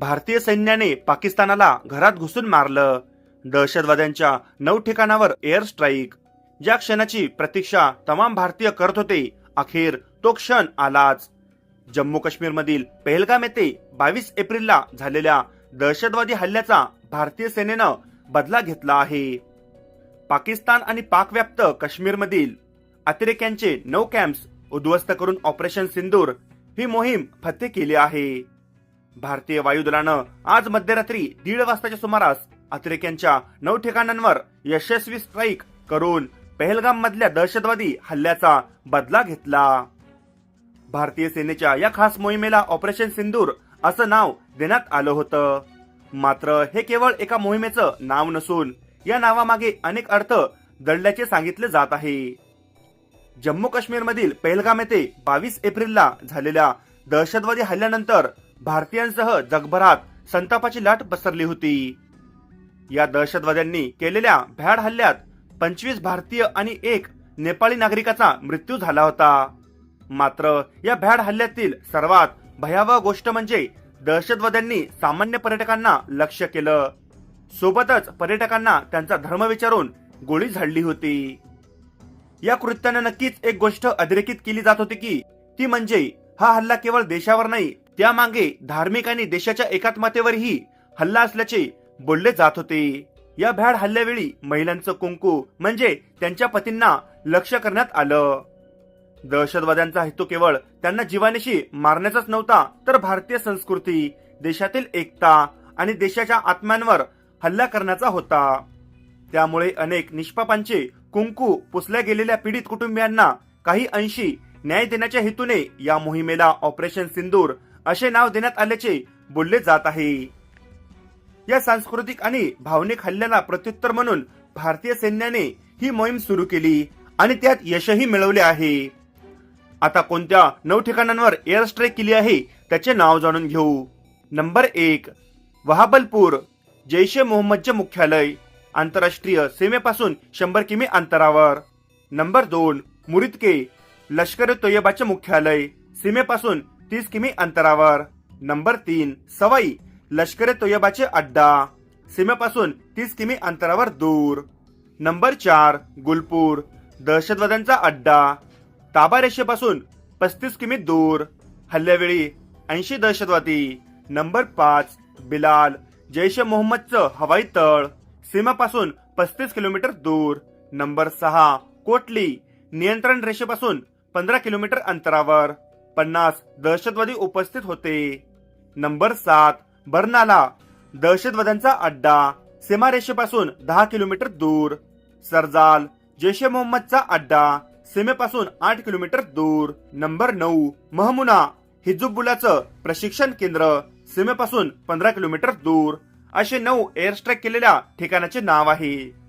भारतीय सैन्याने पाकिस्तानाला घरात घुसून मारलं. दहशतवाद्यांच्या नऊ ठिकाणावर एअर स्ट्राईक ज्या क्षणाची प्रतीक्षा तमाम भारतीय करत होते अखेर तो क्षण आलाच. जम्मू काश्मीर मधील पहलगाम येथे बावीस एप्रिलला झालेल्या दहशतवादी हल्ल्याचा भारतीय सेनेनं बदला घेतला आहे. पाकिस्तान आणि पाकव्याप्त काश्मीरमधील अतिरेक्यांचे नऊ कॅम्प्स उद्ध्वस्त करून ऑपरेशन सिंदूर ही मोहीम फत्ते केली आहे. भारतीय वायुदलानं आज मध्यरात्री दीड वाजताच्या सुमारास अतिरेक्यांच्या नऊ ठिकाणांवर यशस्वी स्ट्राईक करून पहलगाम मधल्या दहशतवादी हल्ल्याचा बदला घेतला. भारतीय सेनेच्या या खास मोहिमेला ऑपरेशन सिंदूर असं नाव देण्यात आलं होतं. मात्र हे केवळ एका मोहिमेचं नाव नसून या नावामागे अनेक अर्थ दडल्याचे सांगितले जात आहे. जम्मू काश्मीर मधील पहलगाम येथे बावीस एप्रिलला झालेल्या दहशतवादी हल्ल्यानंतर भारतीयांसह जगभरात संतापाची लाट पसरली होती. या दहशतवाद्यांनी केलेल्या भ्याड हल्ल्यात पंचवीस भारतीय आणि एक नेपाळी नागरिकाचा मृत्यू झाला होता. मात्र या भ्याड हल्ल्यातील सर्वात भयावह गोष्ट म्हणजे दहशतवाद्यांनी सामान्य पर्यटकांना लक्ष्य केलं. सोबतच पर्यटकांना त्यांचा धर्म विचारून गोळी झाडली होती. या कृत्यानं नक्कीच एक गोष्ट अधोरेखित केली जात होती की ती म्हणजे हा हल्ला केवळ देशावर नाही त्यामागे धार्मिक आणि देशाच्या एकात्मतेवरही हल्ला असल्याचे बोलले जात होते. या भ्याड हल्ल्यावेळी महिलांचं कुंकू म्हणजे त्यांच्या पतींना लक्ष करण्यात आलं. दहशतवाद्यांचा हेतू केवळ त्यांना जीवानेशी मारण्याचाच नव्हता तर भारतीय संस्कृती देशातील एकता आणि देशाच्या आत्म्यांवर हल्ला करण्याचा होता. त्यामुळे अनेक निष्पापांचे कुंकू पुसल्या गेलेल्या पीडित कुटुंबियांना काही अंशी न्याय देण्याच्या हेतूने या मोहिमेला ऑपरेशन सिंदूर असे नाव देण्यात आल्याचे बोलले जात आहे. या सांस्कृतिक आणि भावनिक हल्ल्याला प्रत्युत्तर म्हणून भारतीय सैन्याने ही मोहीम सुरू केली आणि त्यात यशही मिळवले आहे. आता कोणत्या नऊ ठिकाणांवर एअर स्ट्राईक केली आहे त्याचे नाव जाणून घेऊ. नंबर एक वहाबलपूर जैश ए मोहम्मदचे मुख्यालय आंतरराष्ट्रीय सीमेपासून शंभर किमी अंतरावर. नंबर दोन मुरिदके लष्कर तोयबाचे मुख्यालय सीमेपासून तीस किमी अंतरावर. नंबर तीन सवाई लष्करे तोयबाचे अड्डा. सीमेपासून तीस किमी अंतरावर दूर. नंबर चार गुलपूर दहशतवाद्यांचा अड्डा. ताबा रेषेपासून पस्तीस किमी दूर. हल्ल्यावेळी ऐंशी दहशतवादी. नंबर पाच बिलाल जैश ए मोहम्मदचं हवाई तळ. सीमेपासून पस्तीस किलोमीटर दूर. नंबर सहा कोटली नियंत्रण रेषेपासून पंधरा किलोमीटर अंतरावर. पन्नास दहशतवादी उपस्थित होते. नंबर सात बर्नाला. दहशतवाद्यांचा अड्डा सीमारेषेपासून दहा किलोमीटर दूर. सरजाल जैश ए मोहम्मदचा अड्डा सीमेपासून आठ किलोमीटर दूर. नंबर नऊ महमुना. हिजुबुलाचं प्रशिक्षण केंद्र सीमेपासून पंधरा किलोमीटर दूर. असे नऊ एअर स्ट्राईक केलेल्या ठिकाणाचे नाव आहे.